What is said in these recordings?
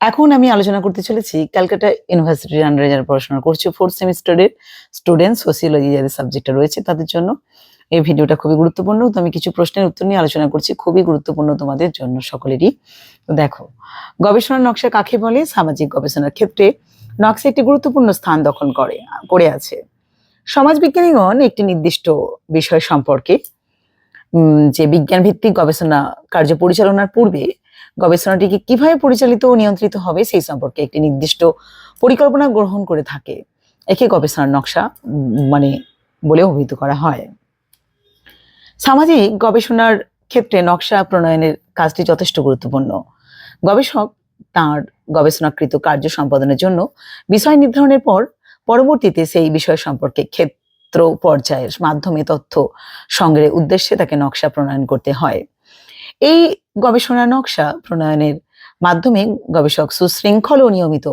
এখন আমি আলোচনা করতে চলেছি ক্যালকাটা ইউনিভার্সিটির আন্ডারে যারা পড়াশোনা করছে ফোর্থ সেমিস্টারের স্টুডেন্ট সোসিওলজি যাদের সাবজেক্টটা রয়েছে তাদের জন্য। এই ভিডিওটা খুবই গুরুত্বপূর্ণ। তো আমি কিছু প্রশ্নের উত্তর নিয়ে আলোচনা করছি। খুবই গুরুত্বপূর্ণ তোমাদের জন্য সকলেরই। দেখো, গবেষণার নকশা কাকে বলে? সামাজিক গবেষণার ক্ষেত্রে নকশা একটি গুরুত্বপূর্ণ স্থান দখল করে করে আছে। সমাজবিজ্ঞানীগণ একটি নির্দিষ্ট বিষয় সম্পর্কে যে বিজ্ঞান ভিত্তিক গবেষণা কার্য পরিচালনার পূর্বে গবেষণাটিকে কীভাবে পরিচালিত ও নিয়ন্ত্রিত হবে সেই সম্পর্কে একটি নির্দিষ্ট পরিকল্পনা গ্রহণ করে থাকে। একে গবেষণার নকশা মানে বলে অভিহিত করা হয়। সামাজিক গবেষণার ক্ষেত্রে নকশা প্রণয়নের কাজটি যথেষ্ট গুরুত্বপূর্ণ। গবেষক তার গবেষণাকৃত কার্য সম্পাদনের জন্য বিষয় নির্ধারণের পর পরবর্তীতে সেই বিষয় সম্পর্কে ক্ষেত্র পর্যায়ের মাধ্যমে তথ্য সংগ্রহের উদ্দেশ্যে তাকে নকশা প্রণয়ন করতে হয়। এই গবেষণা নকশা প্রণয়নের মাধ্যমে গবেষক সুশৃঙ্খল ও নিয়মিত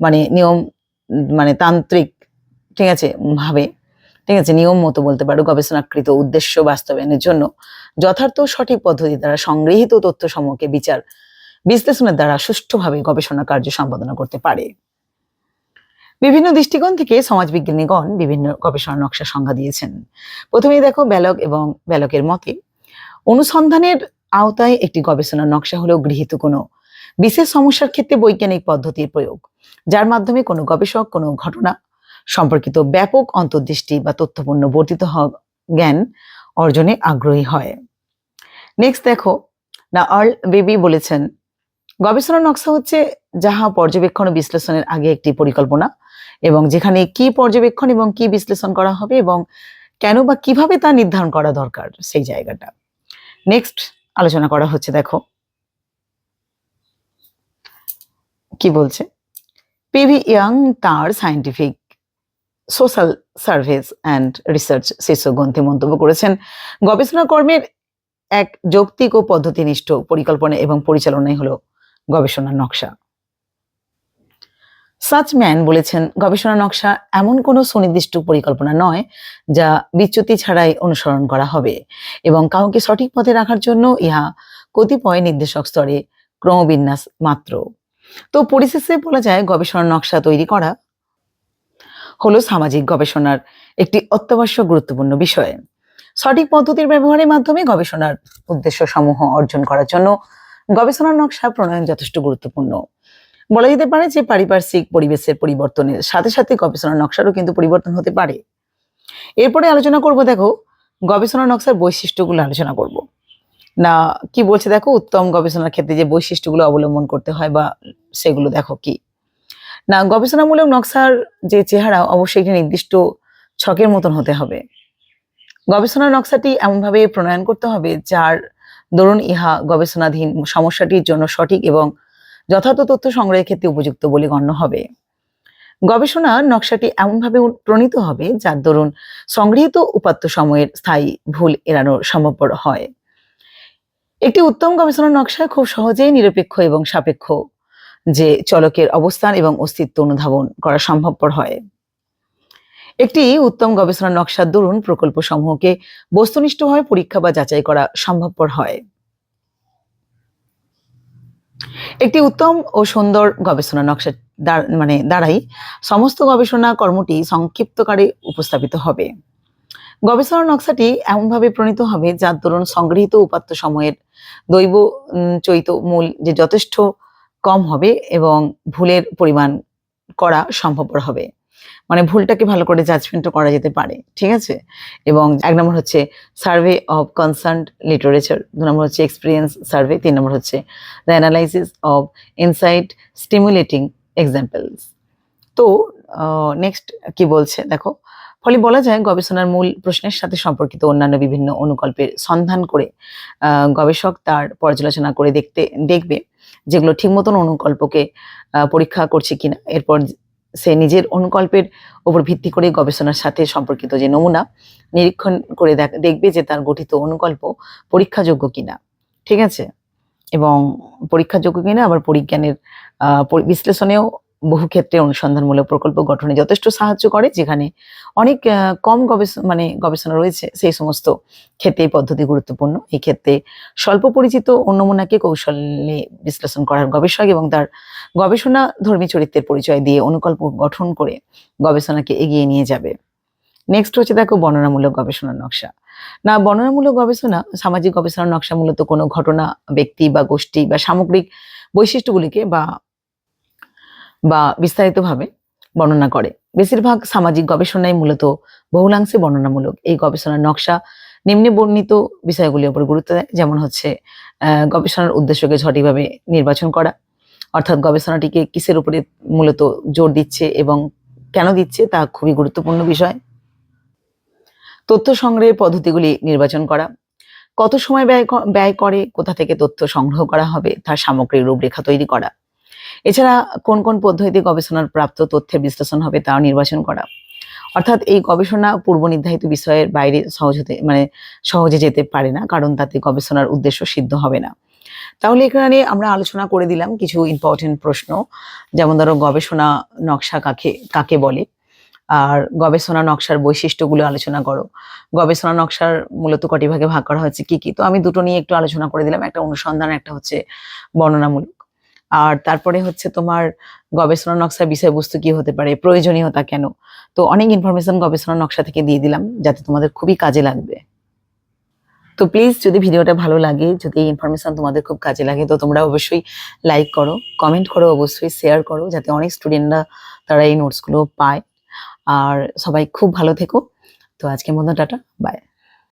মানে নিয়ম মানে তান্ত্রিক, ঠিক আছে, ভাবে, ঠিক আছে, নিয়ম মতো বলতে পারো, গবেষণাকৃত উদ্দেশ্য বাস্তবায়নের জন্য যথার্থ সঠিক পদ্ধতি দ্বারা সংগৃহীত তথ্য সমূহকে বিচার, বিশ্লেষণের দ্বারা সুষ্ঠুভাবে গবেষণা কার্য সম্পাদনা করতে পারে। বিভিন্ন দৃষ্টিকোণ থেকে সমাজবিজ্ঞানীগণ বিভিন্ন গবেষণা নকশা সংজ্ঞা দিয়েছেন। প্রথমেই দেখো ব্যালক এবং ব্যালকের মতে অনুসন্ধানের আওতায় একটি গবেষণা নকশা হলো গৃহীত কোনো বিশেষ সমস্যার ক্ষেত্রে বৈজ্ঞানিক পদ্ধতির প্রয়োগ, যার মাধ্যমে কোনো গবেষক, কোনো ঘটনা সম্পর্কিত ব্যাপক অন্তর্দৃষ্টি বা তথ্যপূর্ণ বর্ধিত জ্ঞান অর্জনে আগ্রহী হয়। নেক্সট দেখো, না আর্ল বেবি বলেছেন গবেষণা নকশা হচ্ছে যাহা পর্যবেক্ষণ ও বিশ্লেষণের আগে একটি পরিকল্পনা এবং যেখানে কি পর্যবেক্ষণ এবং কি বিশ্লেষণ করা হবে এবং কেন বা কীভাবে তা নির্ধারণ করা দরকার সেই জায়গাটা। নেক্সট আলোচনা করা হচ্ছে, দেখো। কি বলছে? পিভি ইয়াং তার scientific social service and research শীর্ষ গ্রন্থে মন্তব্য করেছেন। গবেষণা কর্মের এক যৌক্তিক ও পদ্ধতিনিষ্ঠ পরিকল্পনা এবং পরিচালনাই হলো গবেষণার নকশা। সাচম্যান বলেছেন, গবেষণা নকশা এমন কোনো সুনির্দিষ্ট পরিকল্পনা নয় যা বিচ্যুতি ছাড়াই অনুসরণ করা হবে এবং কাউকে সঠিক পথে রাখার জন্য ইহা কতিপয় নির্দেশক স্তরে ক্রমবিন্যাস মাত্র। তো পরিশেষে বলা যায়, গবেষণা নকশা তৈরি করা হলো সামাজিক গবেষণার একটি অত্যাবশ্যক গুরুত্বপূর্ণ বিষয়। সঠিক পদ্ধতির ব্যবহারের মাধ্যমে গবেষণার উদ্দেশ্য সমূহ অর্জন করার জন্য গবেষণার নকশা প্রণয়ন যথেষ্ট গুরুত্বপূর্ণ। বলা যেতে পারে যে পারিপার্শ্বিক পরিবেশের পরিবর্তনের সাথে সাথে গবেষণা নকশারও কিন্তু পরিবর্তন হতে পারে। এরপরে আলোচনা করব দেখো গবেষণা নকশার বৈশিষ্ট্যগুলো আলোচনা করব। না, কি বলছে দেখো, উত্তম গবেষণার ক্ষেত্রে যে বৈশিষ্ট্যগুলো অবলম্বন করতে হয় বা সেগুলো দেখো কি? না, গবেষণামূলক নকশার যে চেহারা অবশ্যই একটি নির্দিষ্ট ছকের মতন হতে হবে। গবেষণা নকশাটি এমনভাবে প্রণয়ন করতে হবে যার দরুন ইহা গবেষণাধীন সমস্যাটির জন্য সঠিক এবং যথার্থ তথ্য সংগ্রহের ক্ষেত্রে উপযুক্ত বলে গণ্য হবে। গবেষণা নকশাটি এমনভাবে প্রণীত হবে, যার দরুন সংগৃহীত উপাত্ত সময়ের স্থায়ী ভুল এড়ানো সম্ভবপর হয়। একটি উত্তম গবেষণা নকশায় খুব সহজেই নিরপেক্ষ এবং সাপেক্ষ, যে চলকের অবস্থান এবং অস্তিত্ব অনুধাবন করা সম্ভবপর হয়। একটি উত্তম গবেষণা নকশার দরুন প্রকল্প সমূহকে বস্তুনিষ্ঠভাবে পরীক্ষা বা যাচাই করা সম্ভবপর হয়। একটি উত্তম ও সুন্দর গবেষণা নকশা মানে দ্বারাই সমস্ত গবেষণা কর্মটি সংক্ষিপ্তকারে উপস্থাপিত হবে। গবেষণা নকশাটি এমনভাবে প্রণীত হবে যার দরুন সংগৃহীত উপাত্ত সময়ের দৈব চৈত মূল যে যথেষ্ট কম হবে এবং ভুলের পরিমাণ করা সম্ভবপর হবে। মানে ভুলটাকে ভালো করে জাজমেন্টও করা যেতে পারে, ঠিক আছে? এবং এক নম্বর হচ্ছে সার্ভে অফ কনসার্ন লিটারেচার দু নম্বর হচ্ছে এক্সপিরিয়েন্স সার্ভে তিন নম্বর হচ্ছে the analysis of insight stimulating examples তো নেক্সট কি বলছে? দেখো, ফলে বলা যায় গবেষণার মূল প্রশ্নের সাথে সম্পর্কিত অন্যান্য বিভিন্ন অনুকল্পের সন্ধান করে গবেষক তার পর্যালোচনা করে দেখতে, দেখবে যেগুলো ঠিক মতন অনুকল্পকে পরীক্ষা করছে কিনা। এরপর সে নিজের অনুকল্পের উপর ভিত্তি করে গবেষণার সাথে সম্পর্কিত যে নমুনা, নিরীক্ষণ করে দেখ- দেখবে যে তার গঠিত অনুকল্প পরীক্ষাযোগ্য কিনা। ঠিক আছে? এবং পরীক্ষাযোগ্য কিনা, আবার পরিজ্ঞানের বিশ্লেষণেও বহু ক্ষেত্রে অনুসন্ধানমূলক প্রকল্প গঠনে যথেষ্ট সাহায্য করে, যেখানে অনেক কম গবেষণা মানে গবেষণা রয়েছে, সেই সমস্ত ক্ষেত্রে এই পদ্ধতি গুরুত্বপূর্ণ। এই ক্ষেত্রে স্বল্প পরিচিত ও নমুনাকে কৌশলে বিশ্লেষণ করার গবেষক এবং তার গবেষণা ধর্মী চরিত্রের পরিচয় দিয়ে অনুকল্প গঠন করে গবেষণাকে এগিয়ে নিয়ে যাবে। নেক্সট হচ্ছে দেখো বর্ণনামূলক গবেষণার নকশা। না, বর্ণনামূলক গবেষণা, সামাজিক গবেষণার নকশা মূলত কোনো ঘটনা, ব্যক্তি বা গোষ্ঠী বা সামগ্রিক বৈশিষ্ট্যগুলিকে বা বা বিস্তারিতভাবে বর্ণনা করে। বেশিরভাগ সামাজিক গবেষণাই মূলত বহুলাংশে বর্ণনামূলক। এই গবেষণার নকশা নিম্নে বর্ণিত বিষয়গুলির উপর গুরুত্ব দেয়, যেমন হচ্ছে গবেষণার উদ্দেশ্যকে সঠিকভাবে নির্বাচন করা, অর্থাৎ গবেষণাটিকে কিসের উপরে মূলত জোর দিচ্ছে এবং কেন দিচ্ছে তা খুবই গুরুত্বপূর্ণ বিষয়। তথ্য সংগ্রহের পদ্ধতিগুলি নির্বাচন করা, কত সময় ব্যয় ব্যয় করে, কোথা থেকে তথ্য সংগ্রহ করা হবে, তার সামগ্রিক রূপরেখা তৈরি করা। এছাড়া কোন কোন পদ্ধতিতে গবেষণার প্রাপ্ত তথ্যের বিশ্লেষণ হবে তাও নির্বাচন করা। অর্থাৎ এই গবেষণা পূর্ব নির্ধারিত বিষয়ের বাইরে সহজ হতে মানে সহজে যেতে পারে না, কারণ তাতে গবেষণার উদ্দেশ্য সিদ্ধ হবে না। তাহলে এখানে আমরা আলোচনা করে দিলাম কিছু ইম্পর্টেন্ট প্রশ্ন, যেমন ধরো গবেষণা নকশা কাকে কাকে বলে? আর গবেষণা নকশার বৈশিষ্ট্যগুলো আলোচনা করো। গবেষণা নকশার মূলত কটি ভাগে ভাগ করা হয়েছে, কি কি? তো আমি দুটো নিয়ে একটু আলোচনা করে দিলাম, একটা অনুসন্ধান, একটা হচ্ছে বর্ণনামূলক। আর তারপরে হচ্ছে তোমার গবেষণা নকশার বিষয়বস্তু কি হতে পারে প্রয়োজনীয়তা কেন? তো অনেক ইনফরমেশন গবেষণা নকশা থেকে দিয়ে দিলাম, যাতে তোমাদের খুবই কাজে লাগবে। তো প্লিজ যদি ভিডিওটা ভালো লাগে, যদি এই ইনফরমেশন তোমাদের খুব কাজে লাগে, তো তোমরা অবশ্যই লাইক করো কমেন্ট করো, অবশ্যই শেয়ার করো, যাতে অনেক স্টুডেন্টরা তারা এই নোটসগুলো পায়। আর সবাই খুব ভালো থেকো। তো আজকের মতো টাটা বাই